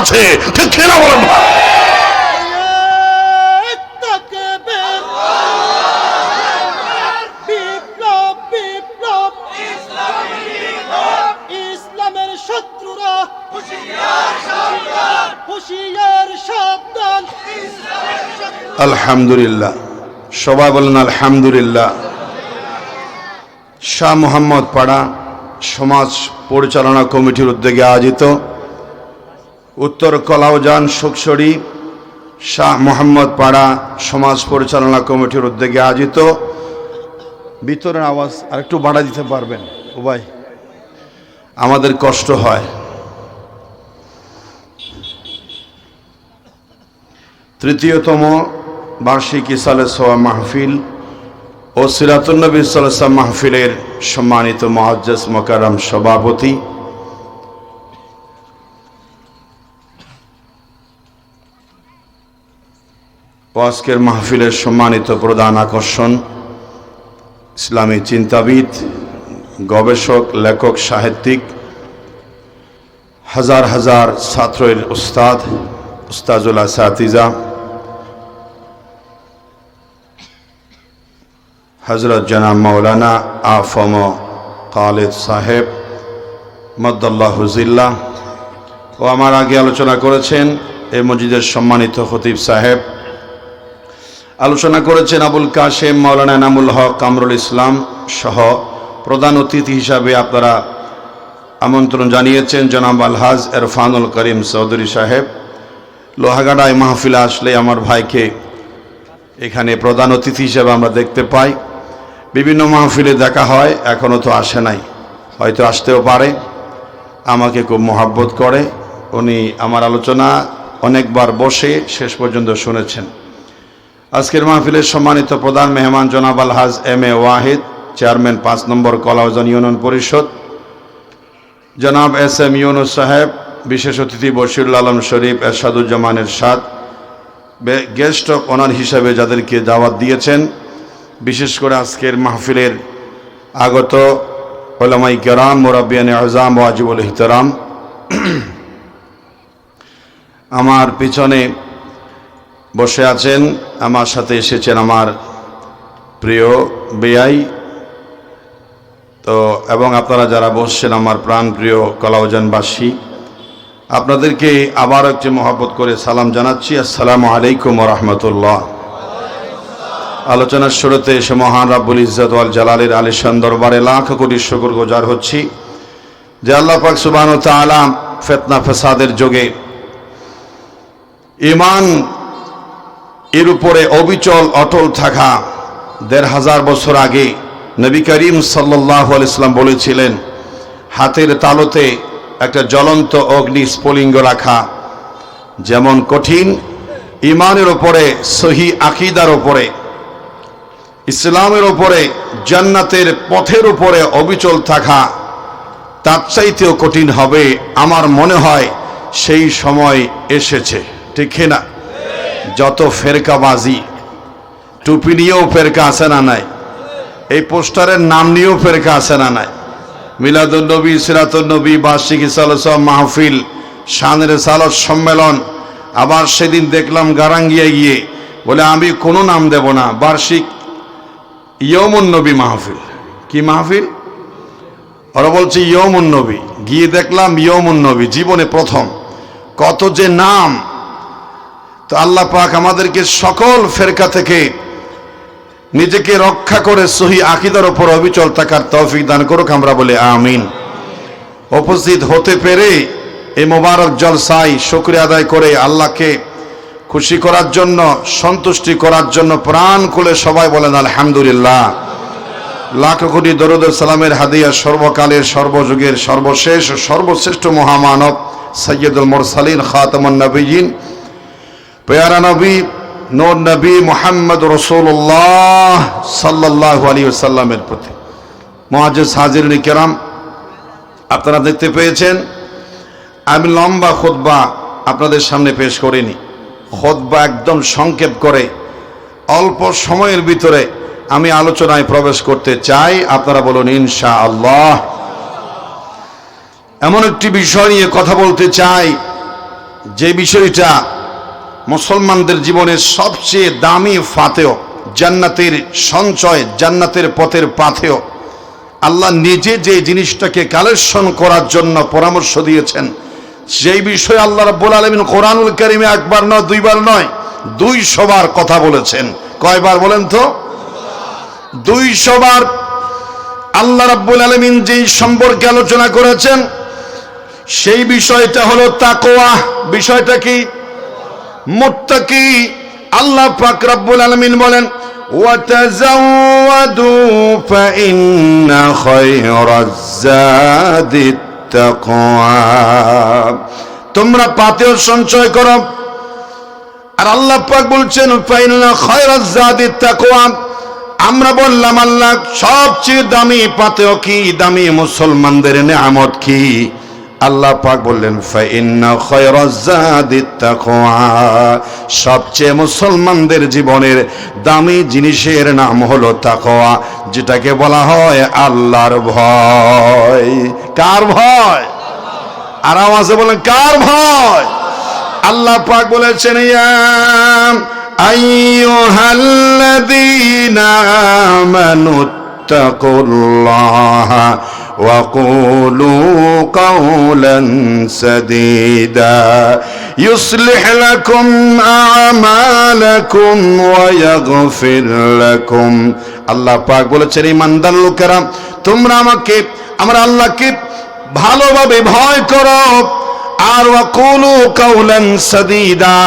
আছে। ঠিক কিনা বলেন? আলহামদুলিল্লাহ। সবাই বলেন আলহামদুলিল্লাহ। শাহ মোহাম্মদ পাড়া সমাজ পরিচালনা কমিটির উদ্যোগে আয়োজিত উত্তর কলাউজান সুকসরি শাহ মোহাম্মদ পাড়া সমাজ পরিচালনা কমিটির উদ্যোগে আয়োজিত। ভিতরের আওয়াজ আরেকটু বাড়া দিতে পারবেন ভাই আমাদের কষ্ট হয়। তৃতীয়তম বার্ষিক ইসালে সোয়া মাহফিল ও সিরাতুন্নবী সাল্লাম মাহফিলের সম্মানিত মহাজ্জাস মোকারম সভাপতি আজকের মাহফিলের সম্মানিত প্রধান আকর্ষণ, ইসলামী চিন্তাবিদ, গবেষক, লেখক, সাহিত্যিক, হাজার হাজার ছাত্রের উস্তাদ, উস্তাজুল আসাতিজা হজরত জনাব মৌলানা আফম খালেদ সাহেব মদ্দাল্লাহ হুজিল্লা ও আমার আগে আলোচনা করেছেন এ মসজিদের সম্মানিত খতিব সাহেব। আলোচনা করেছেন আবুল কাশেম মৌলানা নামুল হক কামরুল ইসলাম সহ প্রধান অতিথি হিসাবে আপনারা আমন্ত্রণ জানিয়েছেন জনাব আলহাজ এরফানুল করিম চৌধুরী সাহেব। লোহাগাড়ায় মাহফিলে আসলে আমার ভাইকে এখানে প্রধান অতিথি হিসেবে আমরা দেখতে পাই। বিভিন্ন মাহফিলে দেখা হয় এখনও তো আসে নাই। হয়তো আসতেও পারে। আমাকে খুব মহাব্বত করে। উনি আমার আলোচনা অনেকবার বসে শেষ পর্যন্ত শুনেছেন। আজকের মাহফিলের সম্মানিত প্রধান মেহমান জনাব Alhaj M A Wahid, chairman পাঁচ নম্বর কলাউজন ইউনিয়ন পরিষদ। জনাব এস এম ইউনুস সাহেব, বিশেষ অতিথি বশিরুল আলম শরীফ, এরশাদুজ্জামানের সাদ গেস্ট অফ অনার হিসাবে যাদেরকে দাওয়াত দিয়েছেন। বিশেষ করে আজকের মাহফিলের আগত ওলামাই কেরাম মোরাবিয়ান আজম, ওয়াজিবুল ইহতরাম। আমার পিছনে বসে আছেন, আমার সাথে এসেছেন আমার প্রিয় বেয়াই তো, এবং আপনারা যারা বসছেন, আমার প্রাণ প্রিয় কলাউজানবাসী, আপনাদেরকে আবার একটি মহাব্বত করে সালাম জানাচ্ছি। আসসালামু আলাইকুম রহমতুল্লাহ আলোচনার শুরুতে এসে মহান রাব্বুল ইজ্জত ওয়াল জালালের আলিশান দরবারে লাখ কোটি শুকর গুজার হচ্ছি যে আল্লাহ পাক তাআলা ফেতনা ফেসাদের যোগে ইমান এর উপরে অবিচল, অটল থাকা দেড় হাজার বছর আগে নবী করিম সাল্লাহ ইসলাম বলেছিলেন, হাতের তালুতে একটা জ্বলন্ত অগ্নি স্ফুলিঙ্গ রাখা যেমন কঠিন ইমানের ওপরে সহি আকিদার ওপরে ইসলামের ওপরে জান্নাতের পথের উপরে অবিচল থাকা, তার চাইতেও কঠিন হবে, আমার মনে হয় সেই সময় এসেছে, ঠিক না? যত ফেরকাবাজি, টুপি নিয়েও ফেরকা আছে না নাই? এই পোস্টারের নাম নিয়েও ফেরকা আছে না নাই? মিলাদুলনবী সিরাতুলনবী বার্ষিক ইসালস মাহফিল শানের সালত সম্মেলন, আবার সেদিন দেখলাম গারাঙ্গিয়া গিয়ে বলে, আমি কোনো নাম দেব না, বার্ষিক ইয়মুন নবী মাহফিল। কি মাহফিল? ওরা বলছে, ইয়মুন নবী। গিয়ে দেখলাম ইয়মুন নবী, জীবনে প্রথম। কত যে নাম তো আল্লাহ পাক আমাদেরকে সকল ফেরকা থেকে নিজেকে রক্ষা করে সহি আকিদার ওপর অবিচল থাকার তৌফিক দান করুক আমরা বলে আমিন। উপস্থিত হতে পেরে এই মোবারক জলসাই শুক্রিয়া আদায় করে আল্লাহকে খুশি করার জন্য, সন্তুষ্টি করার জন্য প্রাণ খুলে সবাই বলেন আলহামদুলিল্লাহ। লাখ কোটি দরুদ সালামের হাদিয়া সর্বকালের, সর্বযুগের, সর্বশেষ সর্বশ্রেষ্ঠ মহামানব সৈয়দুল মোরসালিন খাতমন নবীন পেয়ারা নবী, নোর নবী মোহাম্মদ রসুল্লাহ সাল্লাহ আলী সাল্লামের প্রতি। মহাজ হাজির কেরাম, আপনারা দেখতে পেয়েছেন, আমি লম্বা খোদবা আপনাদের সামনে পেশ করিনি। খোদবা একদম সংক্ষেপ করে, অল্প সময়ের ভিতরে আমি আলোচনায় প্রবেশ করতে চাই। আপনারা বলুন ইনশা আল্লাহ এমন একটি বিষয় নিয়ে কথা বলতে চাই, যে বিষয়টা মুসলমানদের জীবনের সবচেয়ে দামি ফাতেও জান্নাতের সঞ্চয়, জান্নাতের পথের পাথেও আল্লাহ নিজে যে জিনিসটাকে কালেকশন করার জন্য পরামর্শ দিয়েছেন, সেই বিষয়ে আল্লাহ রাব্বুল আলামিন কোরআনুল কারিমে একবার নয়, দুইবার নয় দুই সবার কথা বলেছেন। কয়বার বলেন তো? দুই সবার আল্লাহ রাব্বুল আলামিন যেই সম্পর্কে আলোচনা করেছেন, সেই বিষয়টা হলো তাকওয়া। বিষয়টা কি? মুত্তাকি আল্লাহ পাক রব্বুল আলামিন বলেন وتزودوا فإن خير الزاد التقوى তোমরা পাতেও সঞ্চয় করো আর আল্লাহ পাক বলছেন ফাইনা খায়রাজ জাদি তাকওয়া আমরা বললাম আল্লাহ সবচেয়ে দামি পাতেও কি দামি মুসলমানদের নেয়ামত কি আল্লাহ পাক বললেন সবচেয়ে মুসলমানদের জীবনের দামি জিনিসের নাম হলো তাকওয়া, যেটাকে বলা হয় আল্লাহর ভয়। কার ভয়? আর আওয়াজে বলেন, কার ভয়? আল্লাহ পাক বলেছেন ইয়াম আইয়ুহাল্লাযীনা আমানু কাওলান সাদীদা ইউসলিহ লাকুম আমালাকুম ওয়া ইয়াগফির লাকুম আল্লাহ পাক বলেছেন, ইমানদার লোকেরা, তোমরা আমাকে, আমরা আল্লাহকে ভালোভাবে ভয় করো। আর ওয়াকুলু কাউলান সাদিদা,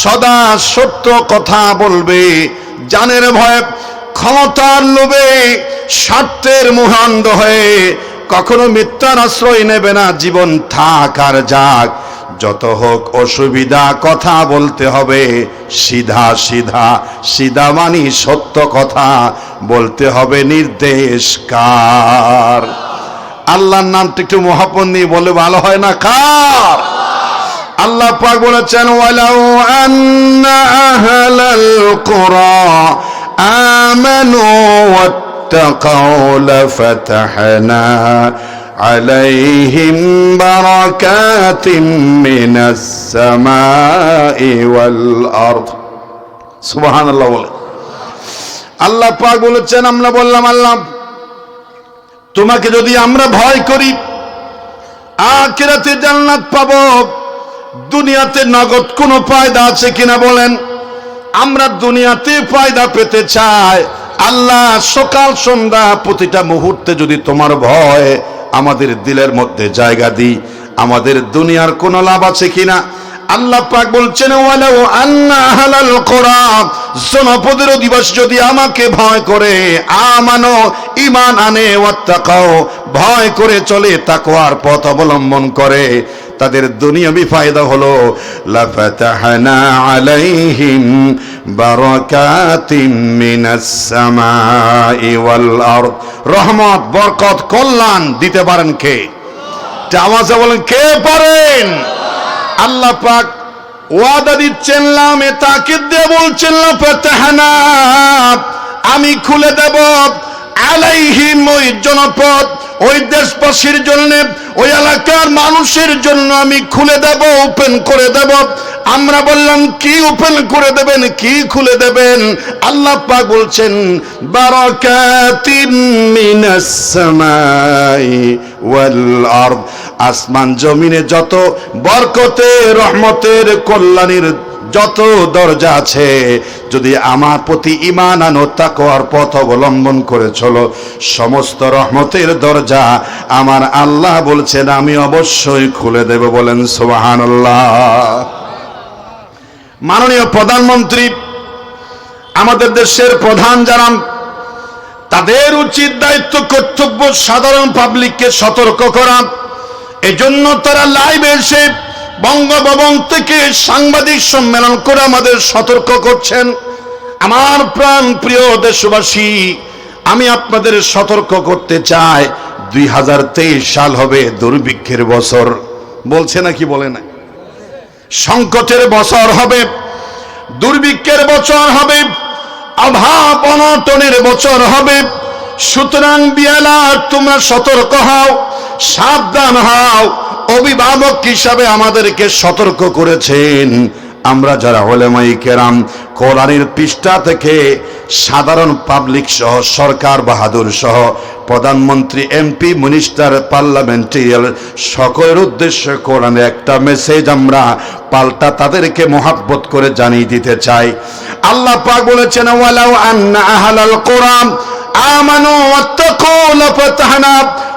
সদা সত্য কথা বলবে। জানের ভয়ে ক্ষমতার লোভে স্বার্থের মুহান্দ হয়ে কখনো মিথ্যার আশ্রয় নেবে না, জীবন থাক আর যাক। যত হোক অসুবিধা, কথা বলতে হবে, সিধা সিধা সিধা মানি সত্য কথা, বলতে হবে নির্দেশ কার। আল্লাহর নামটা একটু মহাপন নিয়ে বলে ভালো হয় না, কার? আল্লাহ পাক বলেছেন, ওয়ালাউ আন্না আহলাল কুরা আমানু ওয়াত্তাকাউ লাফাতাহনা عليهم بركات من السماء والأرض سبحان الله বলে আল্লাহ পাক বলেছেন আমরা বললাম আল্লাহ তোমাকে যদি আমরা ভয় করি আখিরাতে জান্নাত পাব দুনিয়াতে নগদ কোনো ফায়দা আছে কিনা বলেন আমরা দুনিয়াতে ফায়দা পেতে চাই আল্লাহ সকাল সন্ধ্যা প্রতিটা মুহূর্তে যদি তোমার ভয়, আমাদের দিলের মধ্যে জায়গা দিই। আমাদের দুনিয়ার কোনো লাভ আছে কিনা? আল্লাহ পাক বলছেন, ওয়ালাউ আন্না হালাল কোরআন। জনপদের দিবস যদি আমাকে ভয় করে, আমানো ইমান আনে, ওয়াত্তাকাও, ভয় করে চলে, তাকওয়ার পথ অবলম্বন করে। তাদের দুনিয়াবি ফায়দা হলো আলাইহিম রহমত, বরকত, কল্যাণ দিতে পারেন কে? আওয়াজে বলেন, কে পারেন? আল্লাহ পাক ওয়াদা দিচ্ছেন, লামে তাকিদ দিয়ে বলছেন, লাফাতাহনা, আমি খুলে দেব আলাইহিম ওই জনপদ ওই দেশবাসীর জন্য, ওই এলাকার মানুষের জন্য আমি খুলে দেব ওপেন করে দেব। আমরা বললাম, কি ওপেন করে দেবেন, কি খুলে দেবেন? আল্লাহ পাক বলছেন আসমান জমিনে যত বরকতের, রহমতের, কল্যাণের যত দরজা আছে, যদি আমার প্রতি ইমান আনো, তাকওয়ার পথ অবলম্বন করে চলো। সমস্ত রহমতের দরজা আমার আল্লাহ বলছেন, আমি অবশ্যই খুলে দেব বলেন সুবহানাল্লাহ। মাননীয় প্রধানমন্ত্রী, আমাদের দেশের প্রধান যারা, তাদের উচিত দায়িত্ব, কর্তব্য সাধারণ পাবলিককে সতর্ক করা। এজন্য তারা লাইভ এসে বঙ্গভবন থেকে সাংবাদিক সম্মেলন করে আমাদের সতর্ক করছেন আমার প্রাণ প্রিয় দেশবাসী, আমি আপনাদের সতর্ক করতে চাই, দুই হাজার তেইশ সাল হবে দুর্ভিক্ষের বছর। বলছে নাকি, বলে না সংকটের বছর হবে, দুর্ভিক্ষের বছর হবে, অভাব অনটনের বছর হবে। সুতরাং বিয়ালা তোমরা সতর্ক হও, সাবধান হও অভিভাবক হিসাবে আমাদেরকে সতর্ক করেছেন। আমরা যারা হলেমাই কেরাম, কোরআনের পৃষ্ঠা থেকে সাধারণ পাবলিক সহ, সরকার বাহাদুর সহ, প্রধানমন্ত্রী, এমপি, মিনিস্টার, পার্লামেন্টেরিয়াল, সকলের উদ্দেশ্যে কোরআনের একটা মেসেজ আমরা পাল্টা তাদেরকে মহাব্বত করে জানিয়ে দিতে চাই। আল্লাহ পাক বলেছেন, ওয়ালাউ আন্না আহালাল কোরআন আমানু ওয়াত্তাকু লাফাতহানা।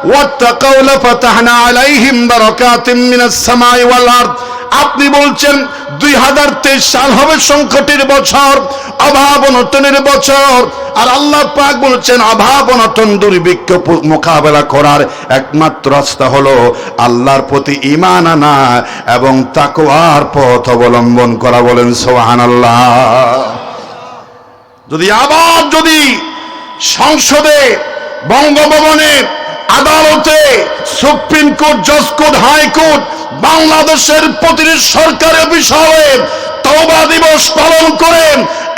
ওয়াত্তাকাউ লাফাতাহনা আলাইহিম বারাকাতিম সামাই ওয়াল আপনি বলছেন, দুই হাজার তেইশ সাল হবে সংকটের বছর, অভাব অনটনের বছর। আর আল্লাহ পাক বলছেন, অভাব অনটন দুর্ভিক্ষ মোকাবেলা করার একমাত্র রাস্তা হলো আল্লাহর প্রতি ইমান আনা এবং তাকওয়ার পথ অবলম্বন করা। বলেন সোহান আল্লাহ যদি আবার যদি সংসদে, বঙ্গভবনে আদালতে সুপ্রিম কোর্ট, জজ কোর্ট হাইকোর্ট বাংলাদেশের প্রতিটি সরকারের বিষয়ে তওবা দিবস পালন করেন।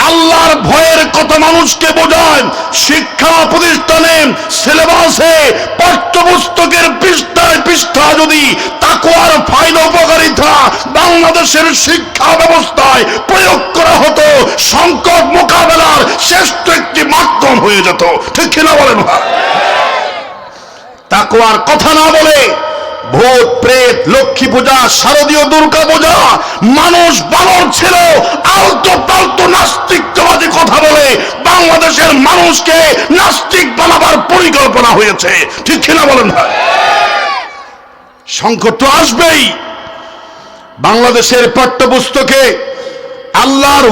আল্লাহর ভয়ের কত মানুষকে বোঝায় শিক্ষা প্রতিষ্ঠানে সিলেবাসে পাঠ্যপুস্তকের পৃষ্ঠায় পৃষ্ঠা যদি তাকুয়ার ফায়দা উপকারিতা বাংলাদেশের শিক্ষা ব্যবস্থায় প্রয়োগ করা হতো, সংকট মোকাবেলার শ্রেষ্ঠ একটি মাধ্যম হয়ে যেত। ঠিক কিনা বলেন? ভাই তাকুয়ার কথা না বলে ভূত, প্রেত, লক্ষ্মী পূজা, শারদীয় দুর্গা পূজা, মানুষ, বানর, ছিল, আলতো পাল্টো নাস্তিকবাদী কথা বলে বাংলাদেশের মানুষকে নাস্তিক বানাবার পরিকল্পনা হয়েছে। ঠিক কিনা বলেন ভাই? সংকট তো আসবেই। বাংলাদেশের পাঠ্যপুস্তকে আল্লাহর